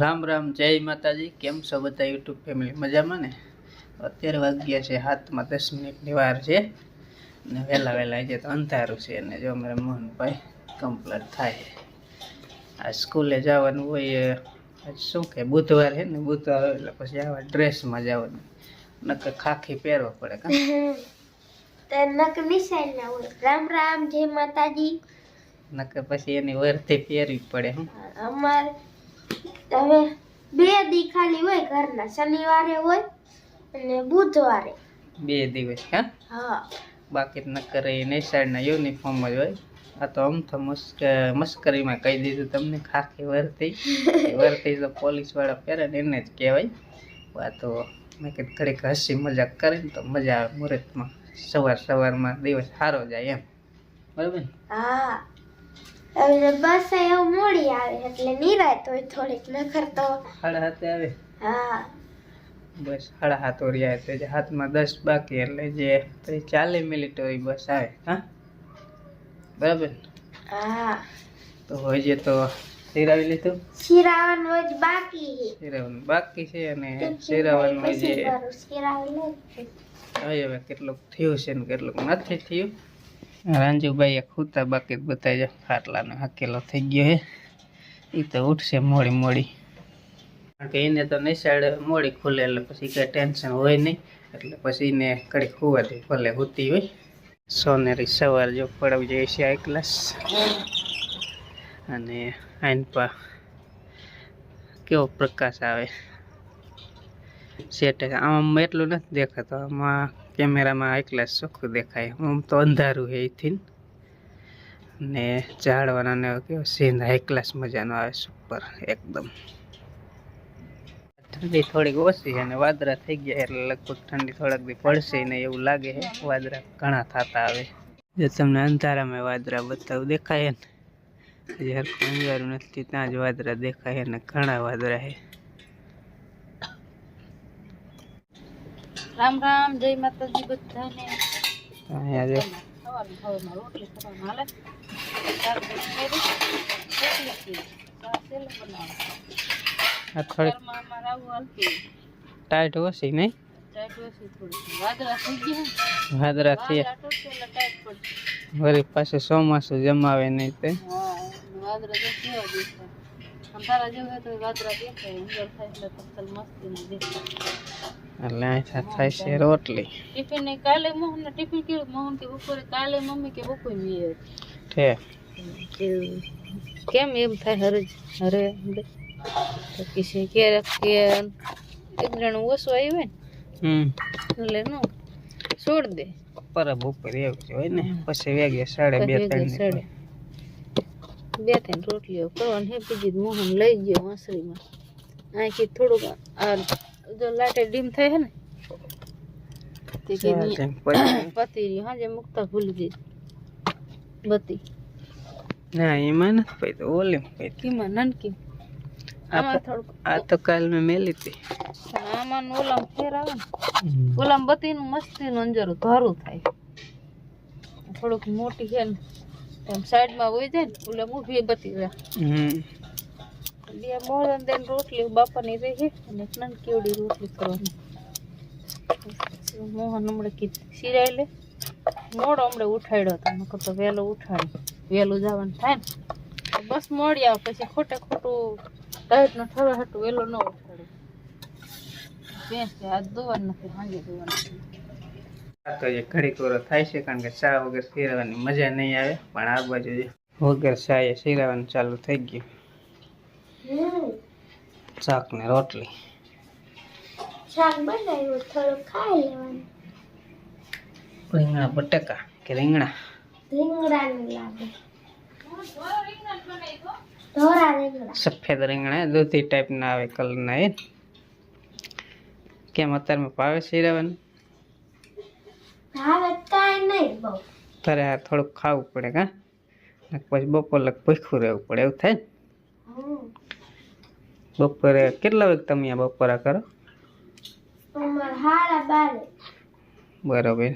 રામ રામ જય માતાજી. કેમ છો બધા યુટ્યુબ ફેમિલી? મજામાં ને? અત્યારે વાગ્યા છે હાથમાં દસ મિનિટની વાર છે. ને વહેલા વહેલા છે તો અંધારું છે અને જો અમારે મોહનભાઈ કમ્પ્લીટ થાય. આ સ્કૂલે જવાનું હોય શું કે બુધવાર છે ને? બુધવાર એટલે પછી આવા ડ્રેસમાં જવાનું. નકર ખાખી પહેરવા પડે કાં? તો ના હોય. રામ રામ જય માતાજી. નકર પછી એની વરથી પહેરવી પડે અમાર હવે બે દી ખાલી હોય ઘરના શનિવારે હોય અને બુધવારે. બે દિવસ હા? બાકી કરે એ સાઈડના યુનિફોર્મ જ હોય. આ તો આમ તો મસ્ક મસ્કરીમાં કહી દીધું તમને ખાખી વર્તી. વર્તી તો પોલીસવાળા પહેરે ને એને જ કહેવાય. આ તો મેં કીધું ઘડીક હસી મજાક કરીને તો મજા આવે મુહૂર્તમાં. સવાર સવારમાં દિવસ સારો જાય એમ. બરાબર ને? હા. હવે બસ એવું મોડી આવે એટલે નિરાત હોય થોડીક નખર તો. સાડા હાથે આવે? હા. બસ સાડા હાથ ઓરિયા તો જે હાથમાં દસ બાકી એટલે જે ત્રીસ ચાલીસ મિનિટ હોય બસ આવે હા? બરાબર? હા. તો હજી તો સિરાવી લીધું? શિરાવાનું હોય બાકી. છે બાકી છે અને સિરાવાનું પછી જે શિરાવી હવે કેટલુંક થયું છે ને કેટલુંક નથી થયું. રાંજુભાઈ ખૂતા બાકી બતાવી ખાટલાનો હાકેલો થઈ ગયો હે. એ તો ઉઠશે મોડી મોડી. કારણ કે એને તો નિશાળ મોડી ખુલે એટલે પછી કંઈ ટેન્શન હોય નહીં. એટલે પછી એને કડી ખુવાથી ભલે હોતી હોય. સોનેરી સવાર જો પડાવી જાય છે આ ક્લાસ. અને આઈન પા કેવો પ્રકાશ આવે. સેટ આમાં એટલું નથી દેખાતો. આમાં કેમેરામાં એકલા ચોખ્ખું દેખાય. આમ તો અંધારું છે એથી ને ઝાડવાના કેવો સીન એકલાસ ક્લાસ મજાનો આવે સુપર એકદમ. ઠંડી થોડીક ઓછી છે અને વાદરા થઈ ગયા એટલે લગભગ ઠંડી થોડાક બી પડશે ને એવું લાગે છે. વાદરા ઘણા થતા આવે. જે તમને અંધારામાં વાદળા બતાવું દેખાય ને. હજી હરખું અંધારું નથી, ત્યાં જ વાદરા દેખાય ને ઘણા વાદળા છે. રામ રામ જય માતાજી બધાને અહીંયા જો. ટાઈટ ઓછી નહીં ટાઈટ ઓછી થોડી. વાદળા થઈ ગયા ને. વાદળા થી વાદળા તૂટશે એટલે ટાઈટ પડશે. વળી પાછું ચોમાસું જમાવે નહીં તે હા, વાદળા તો કેવા જેવું હોય તો વાદળા દેખાય. ઉંદર થાય એટલે પથ્થર મસ્તીના દેખાય. એટલે અહીંથી થાય છે રોટલી ટિફિન ને કાલે મોહન ટિફિન કર્યું મોહન કે બપોરે કાલે મમ્મી કે બપોરે મીએ છે કેમ એમ થાય હરે હરે? તો કિસે કે કે એક જણ ઓછું આવ્યું હોય હમ ને એટલે નો છોડ દે પર બપોરે એવું હોય ને પછી વેગે સાડે બે ત્રણ. બે ત્રણ રોટલીઓ કરવાની હે બીજી મોહન લઈ ગયો વાંસળીમાં. અહીંથી થોડુંક આ જો લાટે ડીમ થાય હે ને તે કે પતી રહ્યું હાજે મુકતા ભૂલી ગઈ. બતી. ના એમાં નથી પૈતો તો ઓલી કીમાં નનકી આમાં થોડુંક આ તો કાલ મેં મેલી હતી. આમાં ઓલામ ફેર આવે ને. નું મસ્તી મસ્તીનું અંજારું ધારું થાય. થોડુંક મોટી છે ને. એમ સાઈડમાં હોય જાય ને ઓલા ઊભી બતી રહ્યા બે મોહન દેન રોટલી બાપાની રહી અને એક કેવડી રોટલી કરવાની. મોહન હમણાં કીધું સિરાય લે. મોડો હમણાં ઉઠાડ્યો હતો નકર તો વહેલો ઉઠાડ્યો વહેલું જવાનું થાય ને બસ મોડી આવે પછી ખોટે ખોટું ટાઈટ નો ઠરવા હાટું વહેલો ન ઉઠાડ્યો ભેંસ આજ દોવાનું નથી સાંજે દોવાનું તો જે ઘડીક વારો થાય છે કારણ કે ચા વગર શેરાવાની મજા નહીં આવે. પણ આ બાજુ જે વગર ચા એ શેરાવાનું ચાલુ થઈ ગયું. શાક ને રોટલી. શાક બનાવ્યું થોડું ખાઈ લેવાનું. રીંગણા બટાકા કે રીંગણા? રીંગણાનું લાગે સફેદ રીંગણા દૂધી ટાઈપના આવે કલરના એ. કેમ? અત્યારમાં ભાવે સિરાવાનું હવે કાંઈ નહીં બહુ. તારે આ થોડુંક ખાવું પડે કા? પછી બપોર લગ ભૂખ્યું રહેવું પડે એવું થાય ને? બપોરે કેટલા વાગે તમે આ બપોરા કરો? બરોબર હાડા બારે. બરોબર.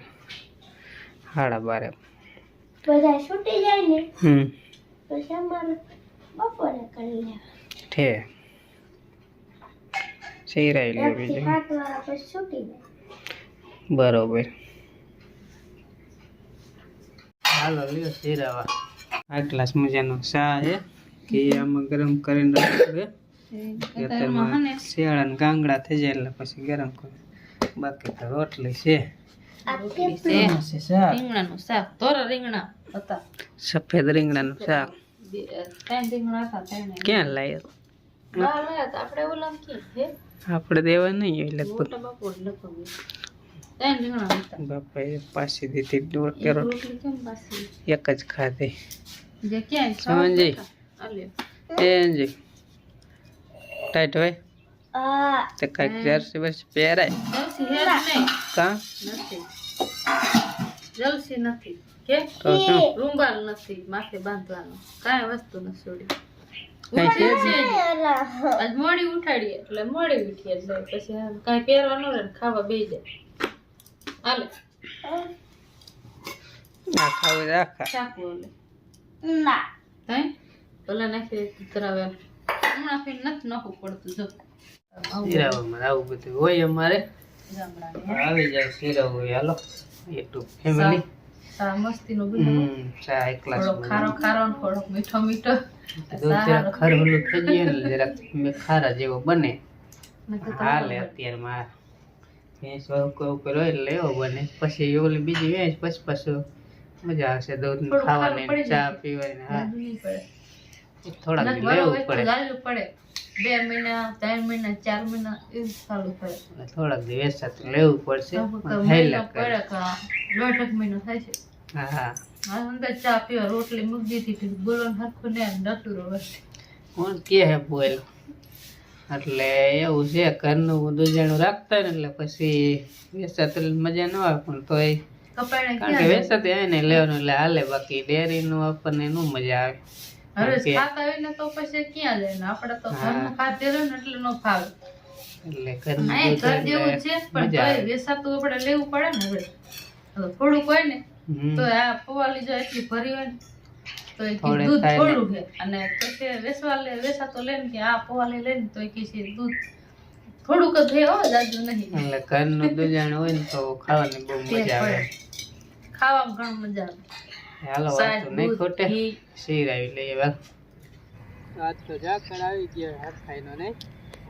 સાડા બારે. બધા છૂટી જાય ને? હમ. પછી અમારે બપોરે કરી લેવા ઠે. શેરાઈ લે બીજું. બરોબર. હાલો લ્યો શેરાવા. આ ગ્લાસ મજાનો ચા હે કે આમાં ગરમ કરીને રાખવું છે અત્યારમાં શિયાળાના ગાંગડા થઈ જાય એટલે પછી ગરમ કરે. બાકી તો રોટલી છે. રીંગણાનું શાક. તોરા રીંગણા હતા. સફેદ રીંગણાનું શાક. ક્યાં લાવ્યો આપડે હે? આપણે દેવા નહીં લગભગ. બાપાએ પાછી દીધી દોઢ કેરો. રોટલી કેમ પાછી એક જ ખાધી. સમજી. એનજી ટાઈટ હોય? આ તો જર્સી બરસી પહેરાય. જલસી હેર નથી. જલસી નથી. કે? તો શું? રૂંબાલ નથી. માથે બાંધવાનો. કાંઈ વસ્તુ નથી છોડી. આજ મોડી ઉઠાડીએ. એટલે મોડી ઉઠીએ એટલે પછી કાંઈ પહેરવાનું ન રહે ને ખાવા બેસી જાય. હાલે આ ખાવું ચાકુ હાલે ના તઈ ભલે નાખી કરાવે હમણાં ફીને નથી નાખવું પડતું જો આવું શીરાવામાં આવું બધું હોય અમારે આવી જાય શીરા હોય હાલો યુટ્યુબ ફેમિલી સા મસ્તીનો એક ગ્લાસ ખારો ખારો થોડોક મીઠો મીઠો ખરવલું થઈ ને જરાક ખારા જેવો બને ને હાલે અત્યારમાં ભેંસ ઉપર ઉપર હોય એવો બને. પછી ઓલી બીજી ભેંસ પછી પાછું મજા આવશે દૂધ ખાવાની ચા પીવાની હા. થોડાક લેવું પડે. બે મહિના ત્રણ મહિના ચાર મહિના એવું ચાલુ પડે થોડાક દી વેચાતું લેવું પડશે. દોઢ મહિનો થાય છે. હા હા. ચા પીવા રોટલી મૂકી દીધી બોલો હરખું ને કોણ કે હે બોલ? એટલે એવું છે ઘરનું બધું જાણું રાખતા ને એટલે પછી વેચાતું મજા ન આવે પણ તો કપાઈને કારણ કે જાય? આવે ને લેવાનું એટલે હાલે બાકી ડેરીનું આપણને નું મજા આવે. હવે ખાતા હોય ને તો પછી ક્યાં જાય ને આપણે તો હા. ઘરનું ને એટલે ન ફાવે. એટલે ઘરનું હા, એ દૂધ ઘર જેવું એટલે છે જ પણ મજા આવે. આપણે લેવું પડે ને હવે. હવે થોડુંક હોય ને તો આ પવાલી જો એટલી ભરી હોય ને તો એ દૂધ થોડું છે. અને પછી વેસવા લે વેસાતો લે ને કે આ પવાલી લે ને તો એ કે દૂધ થોડુંક જ છે હો જાજુ નહીં. એટલે ઘરનું દૂધાણ હોય ને તો ખાવાની બહુ મજા આવે. ખાવામાં ઘણું મજા આવે. હાલો શાક, નહીં ખોટે. શીર આવી લઈએ વાલ આજ તો ગયો હરખાઈનો નહીં.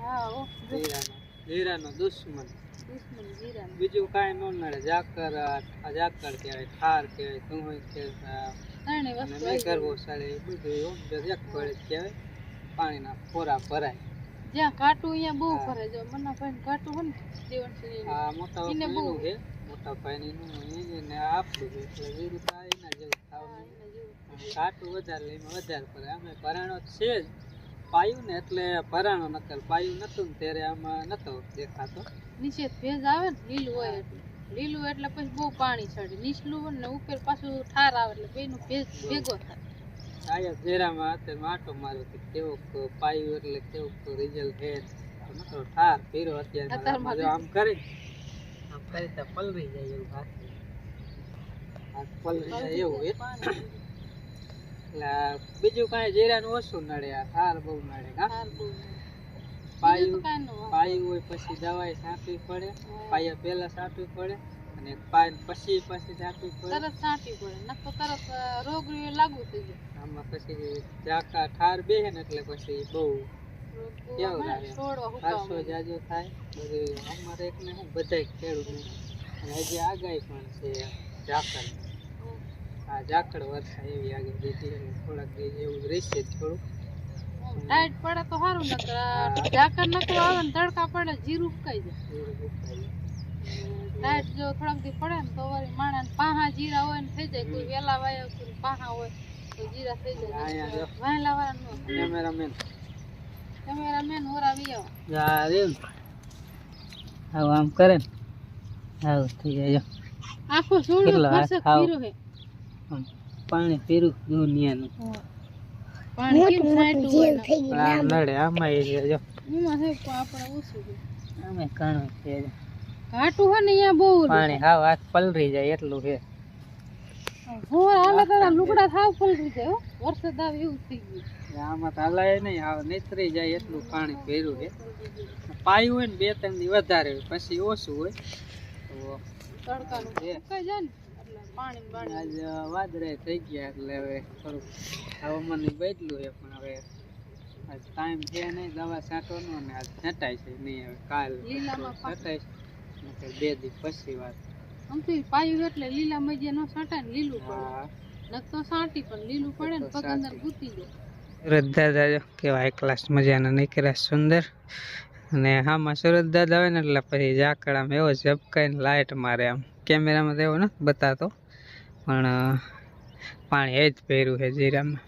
હા હો, જીરાનો જીરાનો દુશ્મન. દુશ્મન બીજું કાંઈ ન નડે જાકર આ ઝાકળ કહેવાય ઠાર કહેવાય તુંય કહેવાય ત્રણેય વસ્તુ આવી કરવો સાડે એ બધું એક પડે કહેવાય. પાણીના ફોરા ભરાય. જ્યાં કાટું અહીંયા બહુ ભરે જો મના ભાઈ કાટું હોય ને દેવનસિંહ હા મોટા એને ને બહુ- છે. મોટા ભાઈ એનું એને આપણું છે. એટલે એ તો આ એના જેવું ખાવાનું કાટું વધારે લઈને વધારે ભરે અમે ભરાણો છે જ. પાયું ને એટલે ભરાણો નકર. પાયું નતું ને ત્યારે આમાં નતો દેખાતો. નીચે ભેજ આવે ને લીલું હોય એટલે. લીલું એટલે પછી બહુ પાણી ચડે. નીચલું ને ઉપર પાછું ઠાર આવે એટલે બેનું ભેગો થાય. આયા ઝેરામાં અત્યારે માટો માર્યો કે કેવો પાયું એટલે કેવું રિઝલ્ટ છે નતો ઠાર પીરો અત્યારે આમ કરી આમ કરી તો પલરી જાય એવું પલરી જાય એવું એટલે બીજું કાંઈ જીરાનું ઓછું નડે આ. ઠાર બહુ નડે હા? પાયું પાયું હોય પછી દવાઈ છાંટવી પડે પાયા પહેલા છાંટવી પડે અને પાય પછી પછી છાંટવી પડે. તરત છાંટવી પડે ન તો તરત રોગ લાગુ થઈ જાય. આમાં પછી ઝાકા ઠાર બેહે ને એટલે પછી બહુ કેવું લાગે? છોડવા જાજો થાય. બધું અમારે બધાય ખેડૂતને અને હજી આગાહી પણ છે ઝાકળ. આ ઝાકળ વર્ષા એવી આગળ દીધી થોડાક એવું રહેશે થોડું ટાઈટ પડે તો સારું નકર ઝાકળ નકર આવે ને તડકા પડે જીરું ઉકાઈ જાય. ટાઈટ જો થોડાક દી પડે ને તો વળી માણસ પાહા જીરા હોય ને થઈ જાય. કોઈ વેલા વાયા કોઈ પાહા હોય તો જીરા થઈ જાય. વાયલા વાળા નો કેમેરામેન કેમેરામેન હોરાવી આવો જા રે. ને. આમ કરે ને. આવું થઈ જાય. આખો સોળો ખાવ? પીરો હે. પાણી પીરું દુનિયાનું. લુગડા થાવ પલરી જાય હો. વરસાદ આવે એવું થઈ ગયું. આમાં તો હલાય નહીં આવે નીતરી જાય એટલું પાણી ભર્યું છે. પાયું હોય ને બે ત્રણ દી વધારે પછી ઓછું હોય. તો તડકાનું જાય ને. આજ વાદળે થઈ ગયા એટલે હવે થોડુંક હવામાન બદલું છે પણ હવે આજ ટાઈમ છે નહીં દવા છાંટવાનો ને આજ છંટાય છે નહીં હવે કાલ લીલામાં છે બે દી પછી વાત. આમથી પાયું એટલે લીલા મજે નો છાંટાય ને લીલું પડે. નક તો સાંટી પણ લીલું પડે ને પગ અંદર સાંટી. જાય સુરત દાદા કેવાય ક્લાસ મજાના નીકળ્યા સુંદર. અને આમાં સુરત દાદા હોય ને એટલે પછી ઝાકડામાં એવો ઝબકાઈને લાઇટ મારે આમ. કેમેરામાં તો એવો નથી બતાતો. પણ, પાણી એ જ પહેર્યું છે જીરામાં.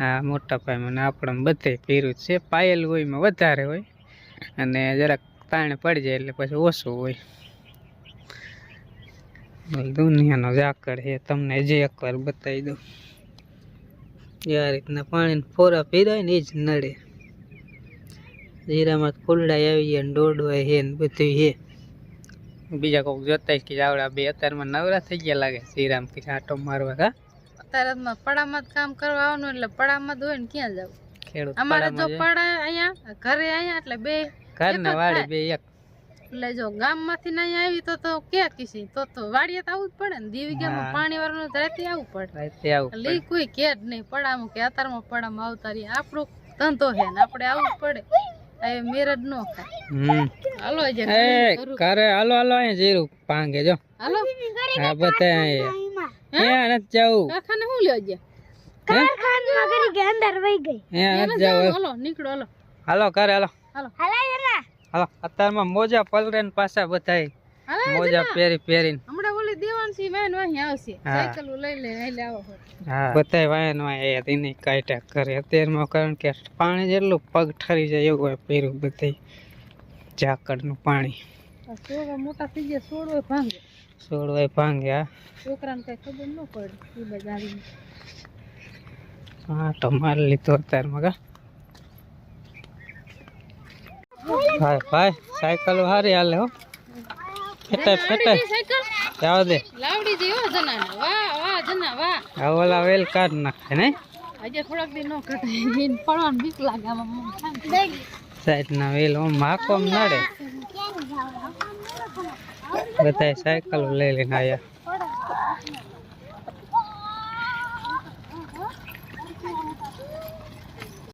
આ મોટા પાયમાં મને આપણે બધે પહેર્યું છે. પાયલ હોય એમાં વધારે હોય. અને જરાક તાણ પડી જાય એટલે પછી ઓછું હોય. દુનિયાનો ઝાકળ છે. તમને જે એકવાર બતાવી દઉં. એ આ રીતના પાણી ફોરા પીરાય ને એ જ નડે. જીરામાં કુલડા આવી ગયા દોડવાય છે ને બધું છે. બીજા કોઈક જોતા કે આવડા બે અત્યારમાં નવરા થઈ ગયા લાગે શ્રીરામ કે આટો મારવા કા અત્યારે તો પડામાં કામ કરવા આવવાનું એટલે પડામાં જ હોય ને ક્યાં જવું ખેડૂત અમારે જો પડા અહીંયા ઘરે અહીંયા એટલે બે ઘર ને વાડી બે એક. એટલે જો ગામમાંથી અહીંયા આવી તો તો ક્યાં કિસી તો તો વાડીએ તો આવવું જ પડે ને દીવી ગામમાં પાણી વાળું રહેતી આવવું પડે. રહેતી આવવું એટલે કોઈ કે જ નહીં પડામાં કે અતારમાં પડામાં આવતા રહીએ આપણો ધંધો છે ને આપણે આવવું જ પડે. ખાય હાલો જે ઘરે હાલો હાલો અહીંયા જીરું પાંગે જો. હાલો. બધા હે? અહીંયા નથી જવું. કારખાને લ્યો જે કારખાનામાં કરી કે અંદર વહી ગઈ. અહીંયા એને નથી હાલો નીકળો હાલો. હાલો ઘરે હાલો. હાલો. હલાય જરા. હાલો અત્યારમાં મોજા પલરે ને પાછા બધાય મોજા પહેરી પહેરીને. હમણાં ઓલી દેવાનસી વાયન વાહી આવશે. સાયકલ લઈ લે એટલે આવો હા. બતાય વાયન વાય તેની કાઢ્યા કરે. અત્યારમાં કારણ કે પાણી જેટલું પગ ઠરી જાય એવું હોય પહેર્યું બધાય. ઝાકળનું પાણી. આ છોકરા મોટા થઈ ગયા છોડવો ભાંગે. છોડવા ભાંગે હા. છોકરાને કઈ ખબર ન પડે એ બાજુ હા તો મારી લીધો અત્યારમાં કા ભાઈ ભાઈ સાયકલ હારી હાલે હો. ફેટાય ફેટાય. સાયકલ? જાવ દે. લાવડી જઈ હો વાહ વાહ જના વાહ. આ ઓલા વેલ કાઢ નાખે આજે થોડાક નો કટાય એને પડવાનું બીક લાગે આમાં મમ થાય વેલ હાકો નડે. બધાય સાયકલ લઈ લઈને આવ્યા